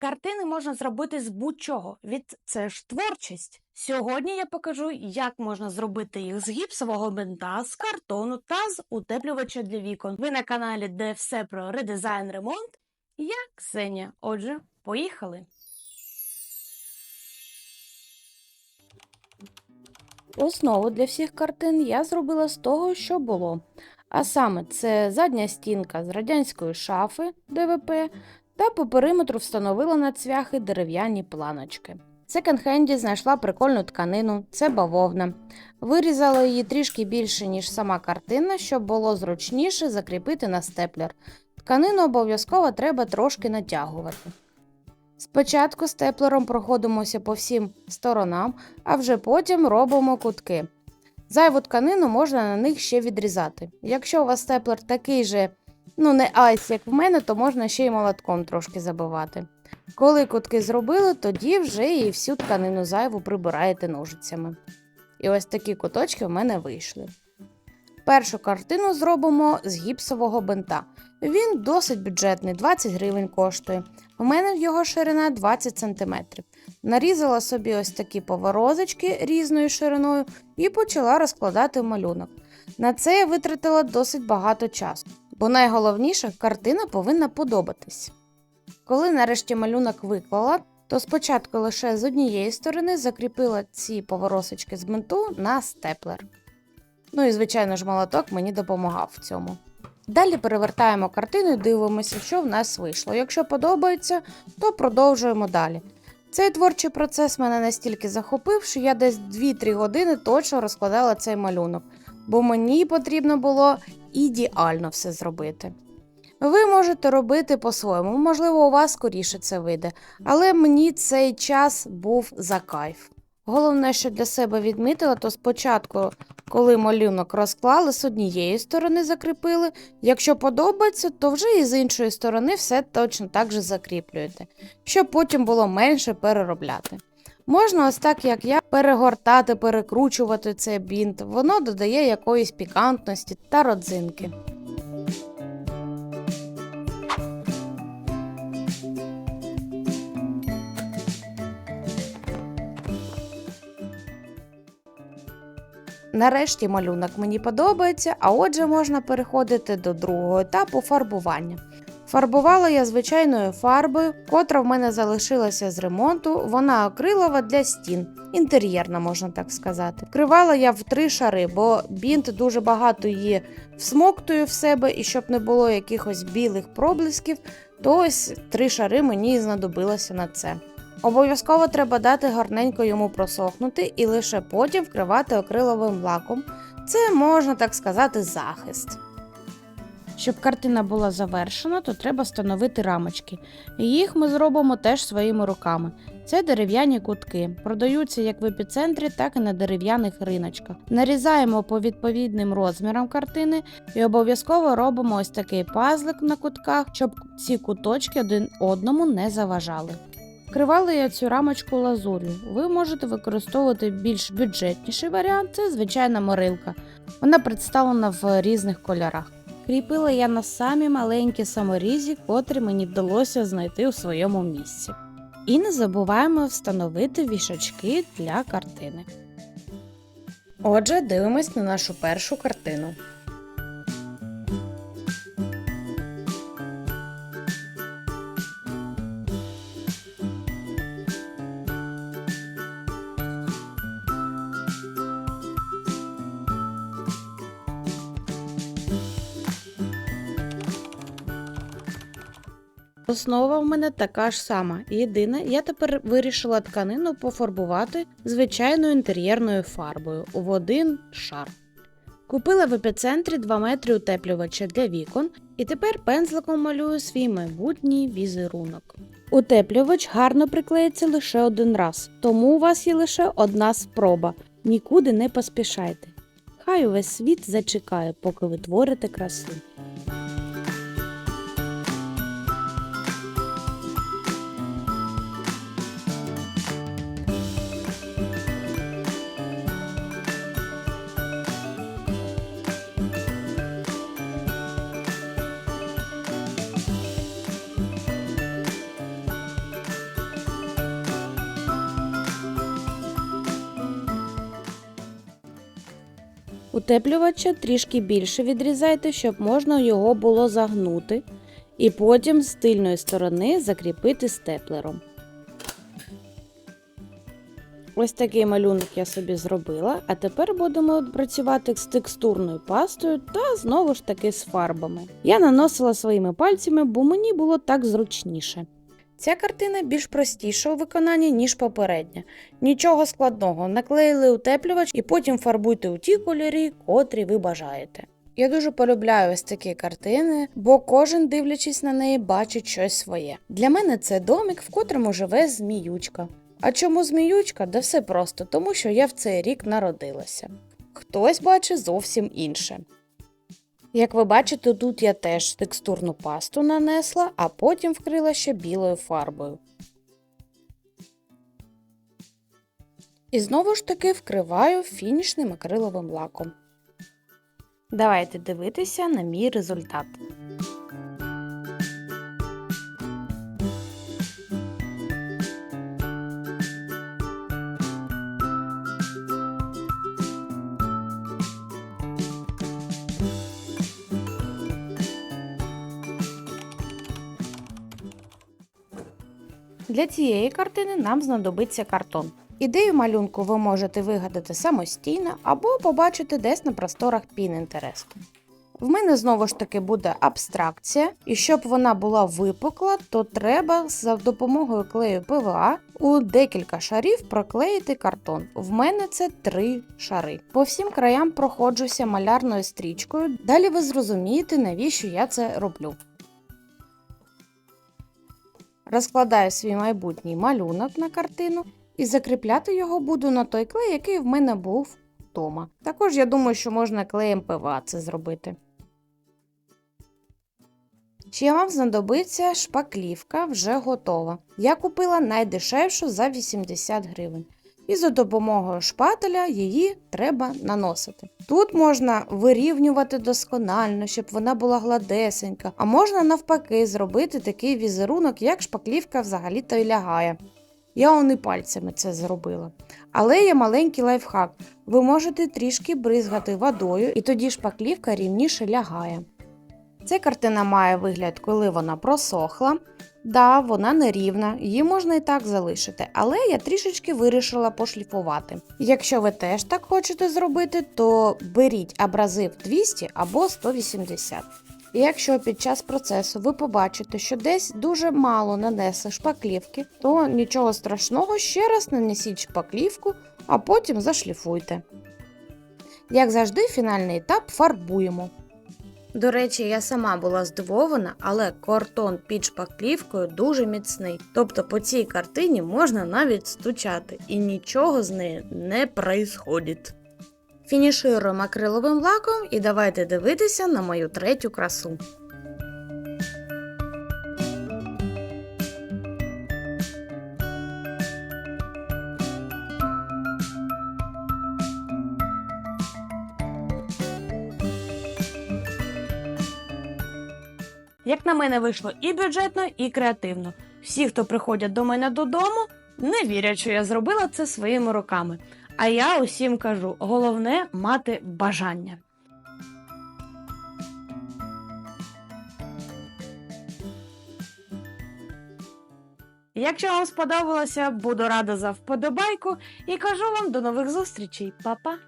Картини можна зробити з будь-чого, від це ж творчість. Сьогодні я покажу, як можна зробити їх з гіпсового бинта, з картону та з утеплювача для вікон. Ви на каналі, де все про редизайн ремонт. Я Ксенія. Отже, поїхали. Основу для всіх картин я зробила з того, що було. А саме це задня стінка з радянської шафи ДВП та по периметру встановила на цвяхи дерев'яні планочки. В секонд-хенді знайшла прикольну тканину, це бавовна. Вирізала її трішки більше, ніж сама картина, щоб було зручніше закріпити на степлер. Тканину обов'язково треба трошки натягувати. Спочатку степлером проходимося по всім сторонам, а вже потім робимо кутки. Зайву тканину можна на них ще відрізати. Якщо у вас степлер такий же, ну не айс, як в мене, то можна ще й молотком трошки забивати. Коли кутки зробили, тоді вже і всю тканину зайву прибираєте ножицями. І ось такі куточки в мене вийшли. Першу картину зробимо з гіпсового бинта. Він досить бюджетний, 20 гривень коштує. У мене його ширина 20 см. Нарізала собі ось такі поворозочки різною шириною і почала розкладати малюнок. На це я витратила досить багато часу, бо найголовніше картина повинна подобатись. Коли нарешті малюнок виклала, то спочатку лише з однієї сторони закріпила ці поворосочки з бинту на степлер. Ну і, звичайно ж, молоток мені допомагав в цьому. Далі перевертаємо картину і дивимося, що в нас вийшло. Якщо подобається, то продовжуємо далі. Цей творчий процес мене настільки захопив, що я десь 2-3 години точно розкладала цей малюнок, бо мені потрібно було ідеально все зробити. Ви можете робити по-своєму, можливо, у вас скоріше це вийде, але мені цей час був за кайф. Головне, що для себе відмітила, то спочатку, коли малюнок розклали, з однієї сторони закріпили. Якщо подобається, то вже і з іншої сторони все точно так же закріплюєте, щоб потім було менше переробляти. Можна ось так, як я, перегортати, перекручувати цей бінт, воно додає якоїсь пікантності та родзинки. Нарешті малюнок мені подобається, а отже можна переходити до другого етапу фарбування. Фарбувала я звичайною фарбою, котра в мене залишилася з ремонту, вона акрилова для стін, інтер'єрна, можна так сказати. Вкривала я в три шари, бо бінт дуже багато її всмоктує в себе, і щоб не було якихось білих проблисків, то ось три шари мені знадобилося на це. Обов'язково треба дати гарненько йому просохнути і лише потім вкривати акриловим лаком. Це можна так сказати захист. Щоб картина була завершена, то треба встановити рамочки. Їх ми зробимо теж своїми руками. Це дерев'яні кутки, продаються як в епіцентрі, так і на дерев'яних риночках. Нарізаємо по відповідним розмірам картини і обов'язково робимо ось такий пазлик на кутках, щоб ці куточки один одному не заважали. Вкривала я цю рамочку лазур'ю. Ви можете використовувати більш бюджетніший варіант це звичайна морилка. Вона представлена в різних кольорах. Кріпила я на самі маленькі саморізі, котрі мені вдалося знайти у своєму місці. І не забуваємо встановити вішачки для картини. Отже, дивимось на нашу першу картину. Основа в мене така ж сама. Єдине, я тепер вирішила тканину пофарбувати звичайною інтер'єрною фарбою в один шар. Купила в епіцентрі 2 метри утеплювача для вікон і тепер пензликом малюю свій майбутній візерунок. Утеплювач гарно приклеїться лише один раз, тому у вас є лише одна спроба. Нікуди не поспішайте. Хай увесь світ зачекає, поки ви творите красу. Утеплювача трішки більше відрізайте, щоб можна його було загнути, і потім з тильної сторони закріпити степлером. Ось такий малюнок я собі зробила, а тепер будемо працювати з текстурною пастою та знову ж таки з фарбами. Я наносила своїми пальцями, бо мені було так зручніше. Ця картина більш простіша у виконанні, ніж попередня. Нічого складного, наклеїли утеплювач і потім фарбуйте у ті кольорі, котрі ви бажаєте. Я дуже полюбляю ось такі картини, бо кожен, дивлячись на неї, бачить щось своє. Для мене це домик, в котрому живе зміючка. А чому зміючка? Да все просто, тому що я в цей рік народилася. Хтось бачить зовсім інше. Як ви бачите, тут я теж текстурну пасту нанесла, а потім вкрила ще білою фарбою. І знову ж таки вкриваю фінішним акриловим лаком. Давайте дивитися на мій результат. Для цієї картини нам знадобиться картон. Ідею малюнку ви можете вигадати самостійно або побачити десь на просторах Pinterest. В мене знову ж таки буде абстракція, і щоб вона була випукла, то треба за допомогою клею ПВА у декілька шарів проклеїти картон. В мене це три шари. По всім краям проходжуся малярною стрічкою. Далі ви зрозумієте, навіщо я це роблю. Розкладаю свій майбутній малюнок на картину і закріпляти його буду на той клей, який в мене був вдома. Також я думаю, що можна клеєм ПВА це зробити. Ще вам знадобиться шпаклівка вже готова. Я купила найдешевшу за 80 гривень. І за допомогою шпателя її треба наносити. Тут можна вирівнювати досконально, щоб вона була гладесенька, а можна навпаки зробити такий візерунок, як шпаклівка взагалі-то й лягає. Я он пальцями це зробила. Але є маленький лайфхак. Ви можете трішки бризгати водою, і тоді шпаклівка рівніше лягає. Ця картина має вигляд, коли вона просохла. Да, вона нерівна, її можна і так залишити, але я трішечки вирішила пошліфувати. Якщо ви теж так хочете зробити, то беріть абразив 200 або 180. І якщо під час процесу ви побачите, що десь дуже мало нанесли шпаклівки, то нічого страшного, ще раз нанесіть шпаклівку, а потім зашліфуйте. Як завжди, фінальний етап фарбуємо. До речі, я сама була здивована, але картон під шпаклівкою дуже міцний. Тобто по цій картині можна навіть стучати, і нічого з нею не происходить. Фінішируємо акриловим лаком і давайте дивитися на мою третю красу. Як на мене вийшло і бюджетно, і креативно. Всі, хто приходять до мене додому, не вірять, що я зробила це своїми руками. А я усім кажу: головне мати бажання. Якщо вам сподобалося, буду рада за вподобайку і кажу вам до нових зустрічей, Па-па!